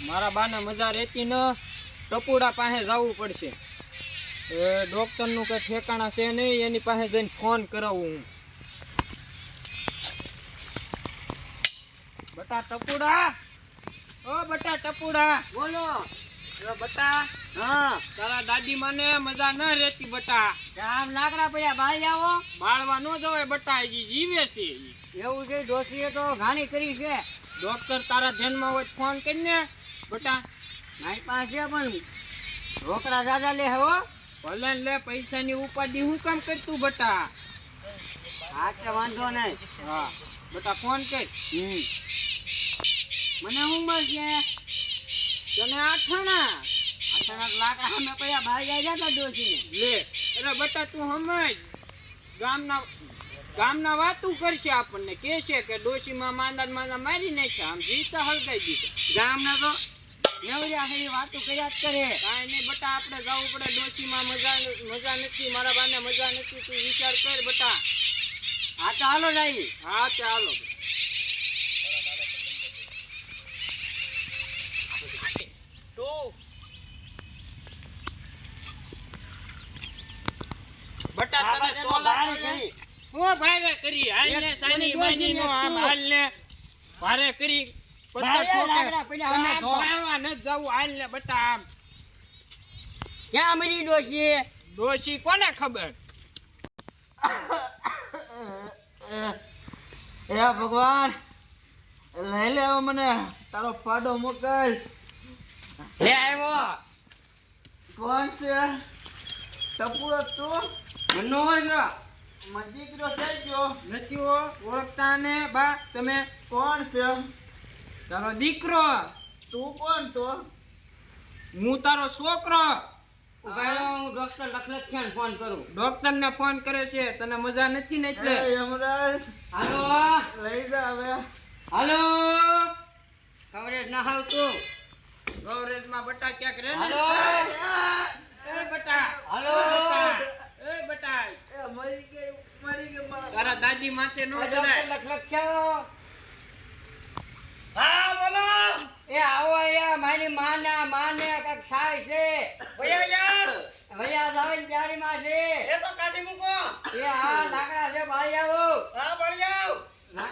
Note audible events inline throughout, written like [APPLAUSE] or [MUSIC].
મારા બાને મજા રહેતી ન ટપુડા પાસે જવું પડશે. એ ડોક્ટરનું કંઈ ઠેકાણા છે નહીં એની પાસે જઈને ફોન કરાવું હું. બટા ટપુડા? ઓ બટા ટપુડા. બોલો. બટા હા. તારા દાદી માને મજા ન રહેતી બટા. આમ લાકડા પડ્યા બહાર આવો. બાળવા ન જવાય બટા જીવે છે. એવું છે ડોસીએ તો ઘાણી કરી છે. ડોક્ટર તારા ધ્યાનમાં હોય ફોન કરીને બટા મારી પાસે પણ રોકડા દાદા લે હો. ભલે લે પૈસાની ઉપાધિ હું કામ કરતું બટા? હા તે વાંધો નહીં. હા બટા ફોન કર. મને શું મળશે? તને આઠણા? આઠણા લાકડા સામે પડ્યા ભાઈ જાય જતા ડોસીને લે અરે બટા તું સમજ. ગામના ગામના વાતું કરશે આપણને. કે છે કે ડોશીમાં માંદા માંદા મારી નાખ્યા. આમ જીતા હલકાઈ દીધા. ગામના તો નવર્યા છે વાતો કર્યા જ કરે. કાંઈ નહીં બટા આપણે જવું પડે ડોશીમાં. મજા મજા નથી મારા બાને મજા નથી. તું વિચાર કર બટા. હા તો નહીં જાય. હા ચાલો તો બટા તને આપણે તો તો બહાર લાગે કરી. હું ભારે કરી હાલ સાની માની નો ડોશી આમ ભારે કરી છોકરા તમે. ન જવું બટા ક્યાં મરી ડોસી ડોશી કોને ખબર? [COUGHS] હે ભગવાન લઈ લેવો મને તારો ફાડો મોકલ. લે આવ્યો કોણ છે? ટપુડો તું? મનો મજીકરો થઈ ગયો. નથી ઓળખતા ને બા તમે કોણ છે? તારો દીકરો. તું કોણ તો? હું તારો છોકરો. હું ડોક્ટર લખલખિયાને ફોન કરું. ડોક્ટરને ફોન કરે છે તને મજા નથી ને એટલે? યમરાજ. હાલો. લઈ જા હવે. હાલો. કવરેજ ના આવતું ગૌરેજ બટા ક્યાંક રે ને? હાલો. એ બટા. હાલો. બટા એ બટા. મરી ગઈ મરી ગઈ મારા તારા દાદી માથે નો ચડાય. ડોક્ટર લખલખિયો હા બોલો. એ આવો અહીંયા મારી માને માને કાંઈક થાય છે. ભૈયા યાર. ભૈયા જાવે ને માં છે. એ તો કાઢી મૂકો. એ આ લાકડા છે બહાર આવો. હા બળી જાવ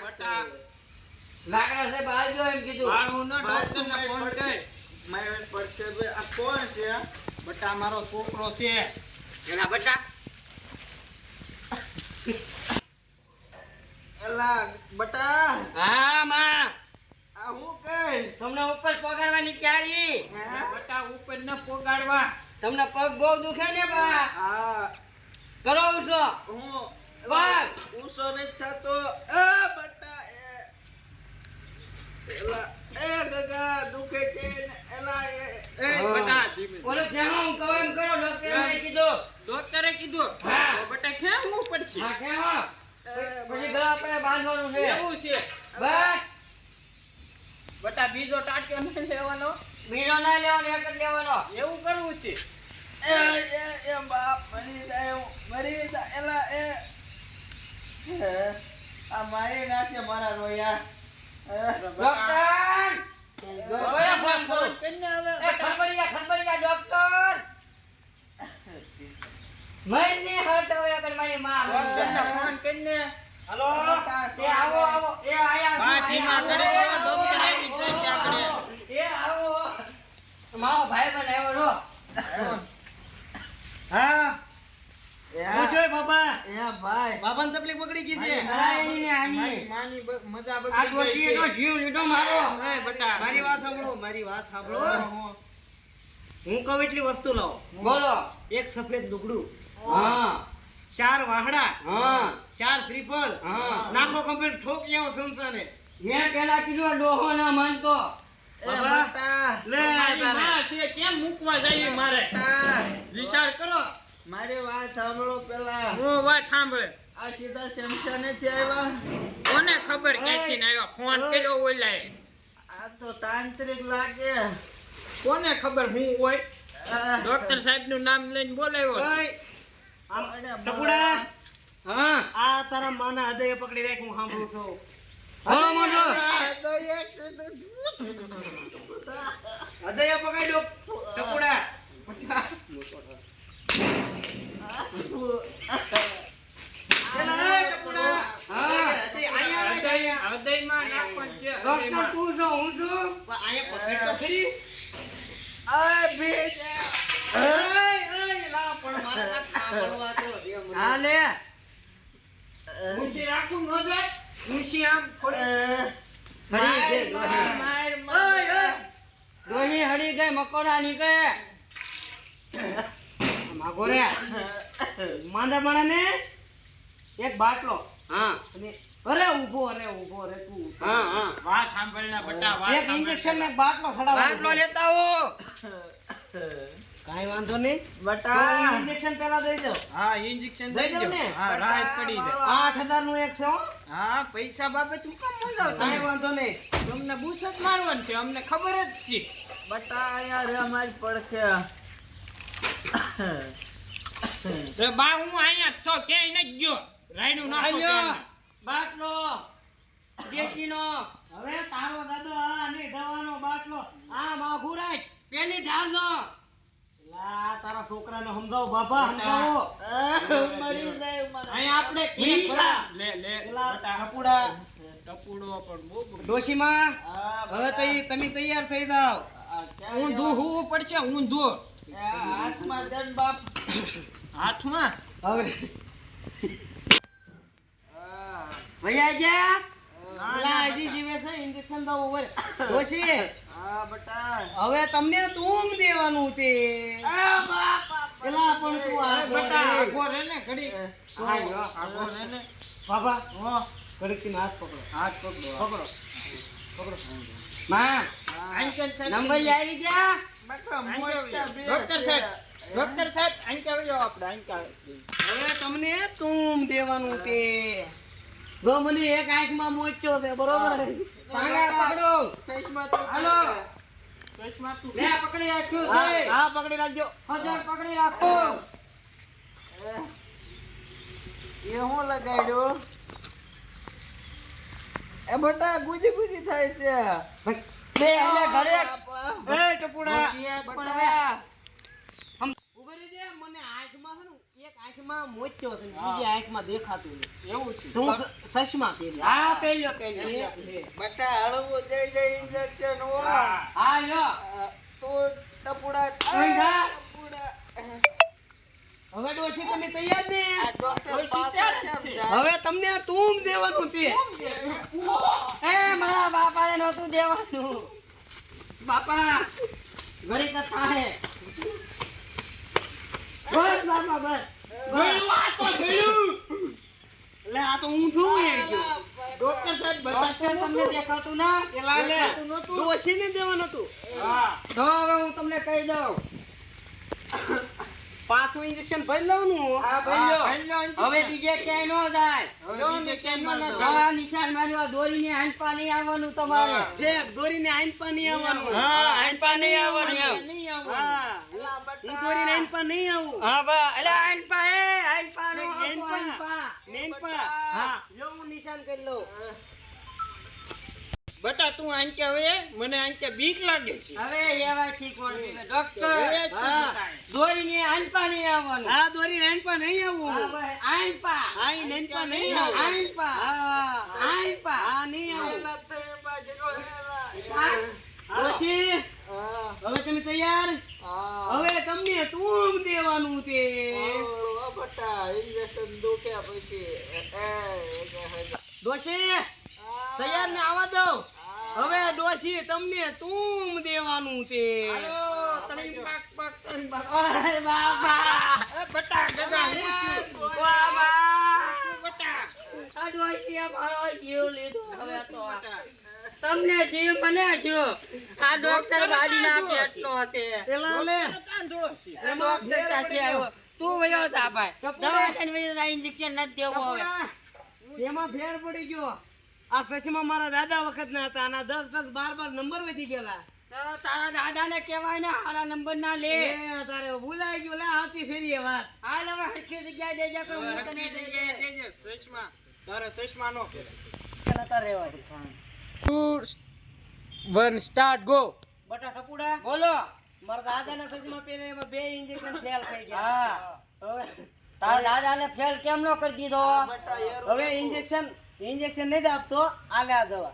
બટા લાકડા છે બહાર જો એમ કીધું. બાળું ન ડોક્ટર ને ફોન કર. મારે પડશે આ કોણ છે? બટા મારો છોકરો છે. એના બટા? એલા બટા. હા માં. આ હું કઈ? તમને ઉપર પગાડવાની ક્યારી? બટા ઉપર ન પોગાડવા. તમને પગ બહુ દુખે ને બા? હા. કરો ઉસો. હું. ઊંચો નથી થતો. એ બટા એ. એલા એ ગગા દુખે છે એલા એ. એ બટા ઓલો ત્યાં હું કહું એમ કરો ડોક્ટરે કીધું. ડોક્ટરે કીધું? હા. બટા કેમ પડશે. હા કેમ પછી ગળા પર બાંધવાનું છે? એવું છે. બસ. બટા બીજો ટાટિયો નહીં લેવાનો. બીજો ના લેવાનો એક જ લેવાનો. એવું કરવું છે. એ એ એ બાપ મરી જાય મરી જાય એલા એ. આ મારી નાખે મારા રોયા. હે, ડોક્ટર કયો ફોન કરું કરીને હવે એ ખબરિયા ખબરિયા ડોક્ટર મહિને હટ હવે કર મારી માં ફોન કરીને. હાલો? એ આવો આવો એ આયા બા, ધીમા કરે, ડોક્ટર આવી છે આપણે. એ આવો મારો ભાઈ બન આવ્યો રો હા. બાબા એ ભાઈ. બાબાને તકલીફ પકડી ગઈ છે? ને આની માની મજા બગડી જીવ લીધો મારો. એ બટા મારી વાત સાંભળો મારી વાત સાંભળો. હું- હું કહું એટલી વસ્તુ લાવો. બોલો. એક સફેદ લુગડું. હા. ચાર વાહડા. હા. ચાર શ્રીફળ. હા. નાખો કમ્પ્લીટ ઠોક આવો સંસારે મેં પેલા કીધું ડોહો ના માનતો. કેમ મૂકવા જઈએ મારે? વિચાર કરો. મારે વાત સાંભળો પેલા. હું વાત સાંભળે? આ સીધા શમશાન નથી આવ્યા. કોને ખબર ક્યાંથી આવ્યા? ફોન કર્યો ઓલાય આ તો તાંત્રિક લાગે. કોને ખબર હું હોય? ડોક્ટર સાહેબનું નામ લઈને બોલાવ્યો ટપુડા હા. આ તારા માના હૃદય પકડી રાખ હું સાંભળું છું. હો મોટો આ પકડી હૃદય પકડ્યો ટપુડા એલા, એ ટપુડા હા. હૃદય અહીંયા રાખ, અહીંયા. હૃદયમાં નાખવાનું છે ડોક્ટર હૃદયમાં. તું છો હું છું પણ અહીંયા પકડ તો ખરી આ ભેજ એય, એય, લા, પણ મારે નાખવા મળવા તો દે મને. હા લે ઊંચી રાખું ન જાય ઊંચી આમ થોડી હરી ગઈ ડોહી. માર એય, એય. ગઈ મકોડા નીકળે. માગો રે. માંદા માણાને એક બાટલો. હા. અને અરે ઊભો રે ઊભો રે તું. હા હા. વાત સાંભળીને બટા વાત એક ઇન્જેક્શન ને બાટલો સડાવ. બાટલો લેતા આવો. [LAUGHS] કાંઈ વાંધો નહીં. બટા. ઇન્જેક્શન પહેલા દઈ દો. હા ઇન્જેક્શન દઈ દો ને? હા રાહત પડી જાય. આઠ હજારનું એક છે હો. હા પૈસા બાબત હું કામ મજાવ કાંઈ વાંધો નહીં. તમને બુસ જ મારવાનું છે અમને ખબર જ છે. બટા યાર અમારી પડખે. તો બા હું અહીંયા છો ક્યાંય નથી ગયો. રાઈડું નાખો બાટલો. દેશીનો હવે તારો દાદો આ ને દવાનો બાટલો. આ માગું રાખ. પેલી ઢાલનો લા તારા છોકરાને સમજાવો બાપા સમજાવો. મરી જાય મને. અહીંયા આપણે. લે લે ટપુડા. ટપુડો પણ. ડોશીમાં? હવે તઈ તમે તૈયાર થઈ જાવ ઊંધું હોવું પડશે ઊંધું. આ હાથમાં દન બાપ. હાથમાં? હવે. ભૈયા જા પેલા હજી જીવે છે ઇન્જેક્શન દો ઉપર ડોશી આ બટા. હવે તમને તું દેવાનું તે આ બાપ પેલા પણ તું આ બટા બટા રે ને ઘડી. આયો રે ને. બાબા હો. ઘડીકથી હાથ પકડો. હાથ પકડો. પકડો. પકડો. માં નંબર આવી ગયા? બટા આંચન મોટા બે ડોક્ટર સાહેબ. ડોક્ટર સાહેબ આંચન આવી આપણે આંચન હવે તમને તું દેવાનું તે જો મને એક આંખમાં મોચ્યો છે બરોબર પાંગા પકડો. સૈસમાં તો હાલો. ચશ્મા તું લે પકડી. રાખ્યો છે હા, પકડી રાખજો. હજાર પકડી રાખો. એ હું લગાડ્યો? એ બટા ગુજી ગુજી થાય છે. બે એટલે ઘરે એ ટપુડા. બટા ઊભા રહેજે મને આંખમાં છે આંખમાં મોચ્યો છે બીજી આંખમાં દેખાતું નથી એવું છે. તું હું પહેરી હા પેલ્યો પેલ્યો બટા હળવો જય જય ઇન્જેક્શન હો હા લ્યો. તું ટપુડા ટપુડા. હવે ડોશી તમે તૈયાર ને. હવે તમને તું દેવાનું તે એ મારા બાપાએ નહોતું દેવાનું. બાપા. ઘરે કથા હે. બસ બાપા બસ. ગળું આ તો ગળું એટલે આ તો હું છું એ ગયો. ડોક્ટર સાહેબ ડોક્ટર તમને દેખાતું ના? પેલા લે. દેખાતું દેવાનું હતું. હા. તો હવે હું તમને કહી દઉં. પાછું ઇન્જેક્શન ભરી લઉં હા, ભઈલો injection. હવે બીજે ક્યાંય ન જાય. હવે injection માં ના નિશાન માર્યો દોરીને હાંચપા પાણી આવવાનું તમારે. ઠેક દોરીને આઈનપા પાણી આવવાનું. હા હાંચપા નહીં આવવાનું એમ નહીં આવું. હા એલા બટા દોરીને આઈનપા નહીં આવું. હા બા. અલે હાંચપા એ હાંચપા નો. હાંચપા. નેનપા. હા જો હું નિશાન કરી લઉં. બટા તું આંકે હવે મને આંકે બીક લાગે છે. હવે એવાથી ઠીક પીવે હવે ડોક્ટર. દોરીને હાંચપા નહીં આવવાનું. હા દોરીને આંપા નહીં આવવું આવું આઈ નેનપા નહીં આવું. આંપા હા આંપા હા. નહીં આવું. હા. હવે તમે તૈયાર આ હવે તમને તું દેવાનું તે ઓ બટા ઇન્જેક્શન દુખ્યા પછી? ડોશી તૈયાર ને આવવા દો. હવે ડોશી તમને તું દેવાનું તે. તમને જીવ મને જો. આ ડોક્ટર પેટનો પેલા લે કાંધોળો છે. ડોક્ટર સાથે આવ્યો તું વયો જા ભાઈ. દવાખાને વયો જા ઇન્જેક્શન નથી દેવું હવે. એમાં ફેર પડી ગયો. આ સચમાં મારા દાદા વખત ના હતા આના દસ દસ બાર બાર નંબર વધી ગયેલા. તો તારા દાદાને કહેવાય ને હારા નંબર ના લે. તારે ભૂલાઈ ગયો લે આવતી ફેરી વાત. હાલ હવે હરખી જગ્યાએ દેજે કે હું તને દેજે સચમાં. તારે સચમાં નો કરે નતા રહેવા દે. One start go. બટા ટપુડા બોલો. મારા દાદાના સજમાં પેલે એમાં બે ઇન્જેક્શન ફેલ થઈ ગયા. હા. હવે તારા દાદાને ફેલ કેમ નો કરી દીધો? હવે ઇન્જેક્શન ઇન્જેક્શન નહીં આપતો આલે આ દવા.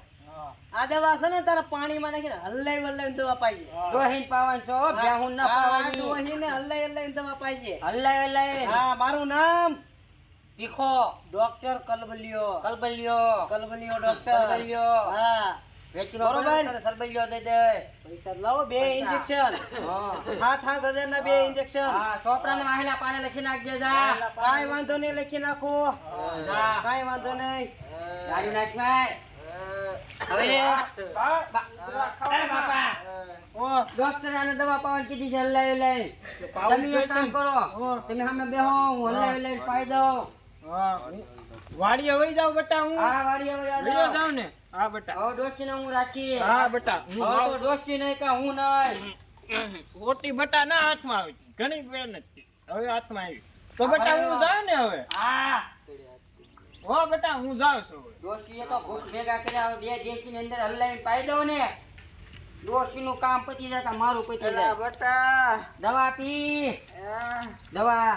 આ દવા છે ને તારા પાણીમાં નાખીને હલ્લાઈ વલ્લાઈ દવા પાઈજે ડોહીન પાવન છો બેહુન ના પાવાની. પાવાની હલ્લાઈ હલ્લાઈ દવા પાઈજે હલ્લાઈ હલ્લાય હા મારું નામ? દીખો ડોક્ટર કલબલિયો. કલબલિયો. કલબલિયો ડોક્ટર. કલબલિયો. હા. બરોબર. બરોબર સલબલિયો દે. પૈસા લાવો બે ઇન્જેક્શન હા. સાત સાત હજાર ના બે ઇન્જેક્શન હા ચોપડાને વાહેલા પાને લખી નાખજે જા. કાંઈ વાંધો નહીં લખી નાખો. કાઈ વાંધો નહીં. ગાડી નાખ ભાઈ. હવે જાવ બટા હું વાડી હવે જાવ ને. હા બટા. હવે ને હું રાખી હા બટા. હું હવે તો. ડોશી નહીં કે હું નહીં. ઓટી બટા ના હાથમાં આવી ઘણી મહેનત હતી. હવે હાથમાં આવી. તો બેટા હું જાઉં ને હવે? હા. હો બટા હું જાઉં છું હવે. એ તો ભૂખ ભેગા કર્યા. બે દેશીની અંદર હલ્લાઈને પાઈ દઉં ને. ડોશીનું કામ પતી જાય મારું પતી જાય? બટા. દવા પી. દવા.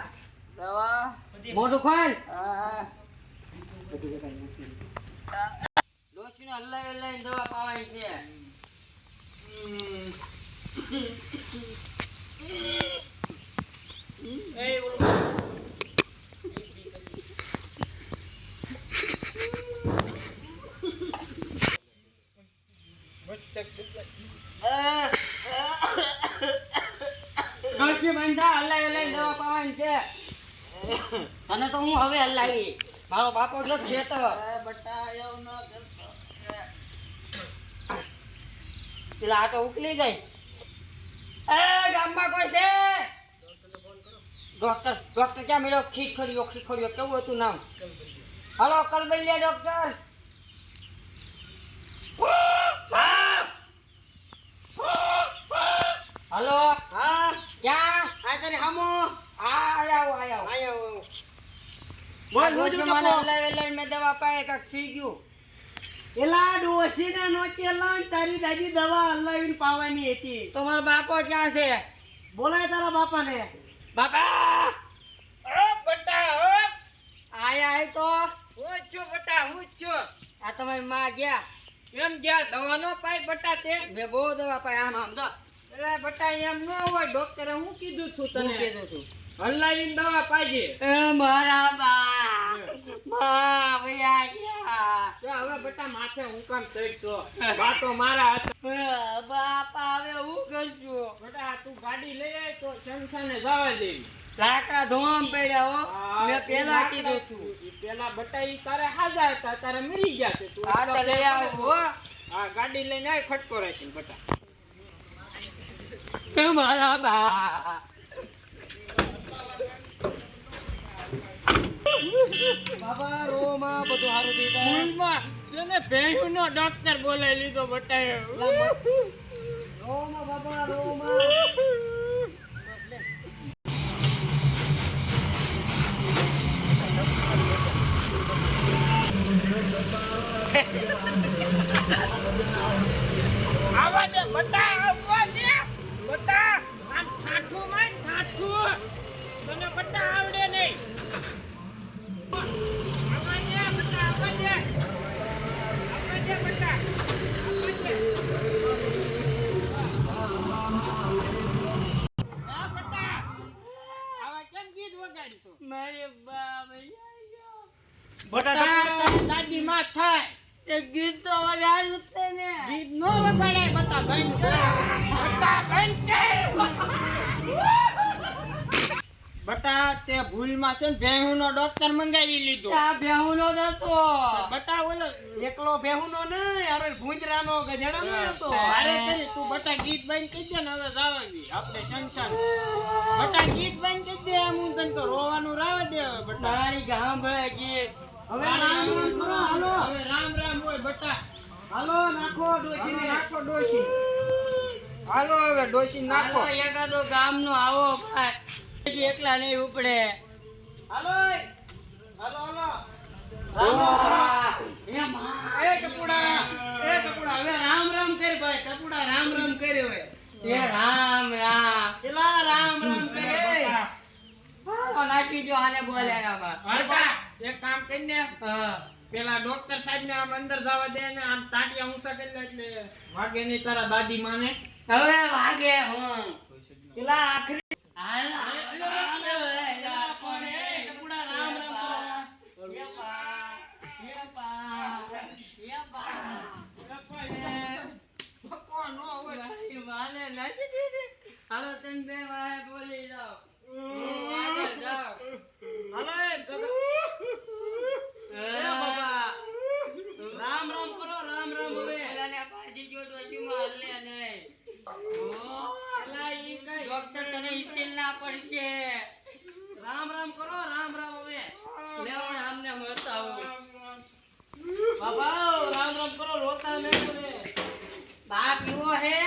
દવા. મોઢું ખોલ. હા. ડોશીને હલ્લાઈ હલ્લાઈને દવા પાવાની છે. તને તો હું હવે હલાવી. મારો બાપો છે તો એ બટા એવું ન કરતો એ, પેલા આ તો ઉકલી ગઈ. એ ગામમાં કોઈ છે? ડોક્ટર ડોક્ટર ક્યાં મળ્યો? ખીખડીયો ખીખડીયો કેવું હતું નામ? Hello કલબલિયા doctor. હલો હા? ક્યાં? આ તને હામો? આ આયો આયા. આયો મને લઈ લઈ મેં દવા પાય કાંક થઈ ગયું. એલા ડોસીને નોકી લાવ તારી દાદી દવા હલાવીને પાવાની હતી. તો બાપો ક્યાં છે? બોલાય તારા બાપાને. બાપા! ઓ બટા ઓ આયા આય તો. હું છું બટા હું છું. આ તમારી માં ગયા. એમ ગયા દવા નો પાય બટા તે. મેં બહુ દવા પાય આમ આમ તો એટલે બટા એમ ન હોય ડોક્ટરે હું કીધું છું તને? કીધું છું. હલાવીને દવા પાજે. એ મારા બા મા ભયા ગયા. તો હવે બટા માથે હું કામ સડશો બાતો મારા હતા બાપા હવે હું કરશું? બટા તું ગાડી લઈ આય તો સંસાને જવા દે. લાકડા ધોવામ પડ્યા હો. મે મેં પેલા કીધું તું. પેલા બટા ઈ તારે હાજા હતા તારે મરી ગયા છે. તું આ તો લઈ આવ હો. આ ગાડી લઈને આય ખટકો રાખી બટા. મારા બા. બાબા રોમાં બધું સારું થઈ જાય. સ્કૂલમાં છે ને નો ડોક્ટર બોલાવી લીધો બટાયો. રોમાં બાબા રોમાં. મારે બા ભૈયા બટા તારી દાદી માં થાય. તે ગીત તો વગાડ્યું તે ને. ગીત નો બટા બંધ કર. બટા બંધ બટા તે ભૂલમાં છે ને ભેહુનો ડોક્ટર મંગાવી લીધો. આ ભેહુનો નતો હતો. બટા ઓલો એકલો ભેહુનો નહીં અરે ભૂંજરાનો ગધેડાનો હતો. અરે તું બટા ગીત બંધ કરી દે ને હવે જાવાવી આપણે સંસાર બટા ગીત બંધ કરી હું તને તો રોવાનું રાવા દે હવે બટા મારી ગામડા ગીત હવે રામ રામ કરો હાલો. હવે રામ રામ હોય બટા. હાલો નાખો ડોસીને નાખો ડોશી. હાલો હવે ડોશી નાખો. હાલો એકાદો ગામનો આવો ભાઈ. એકલા નહીં ઉપડે. હાલો હાલો હાલો. એ માં. એ કપૂડા હવે રામ રામ કર ભાઈ. કપુડા રામ રામ કરે ભાઈ રામ રામ રામ રામ કરે નાખી જો આને બોલે રામા એક કામ કરીને હા. પેલા ડોક્ટર સાહેબ ને આમ અંદર જવા દે ને આમ તાટિયા ઊંચા કરી લે એટલે વાગે નહીં તારા દાદી માને. હવે વાગે હું. પેલા આખરી હાલો તમે બે વાહે બોલી જાઓ. રામ રામ કરો રામ રામ હવે. પેલાને ભાજી જો ડોશીમાં હલે નહીં પેલા ઈ કઈ ડોક્ટર તને સ્ટીલ ના પડશે. રામ રામ કરો રામ રામ હવે. લેવણ આમને મળતા આવું બાબા રામ રામ કરો રોતા નહીં બાપ બા હે.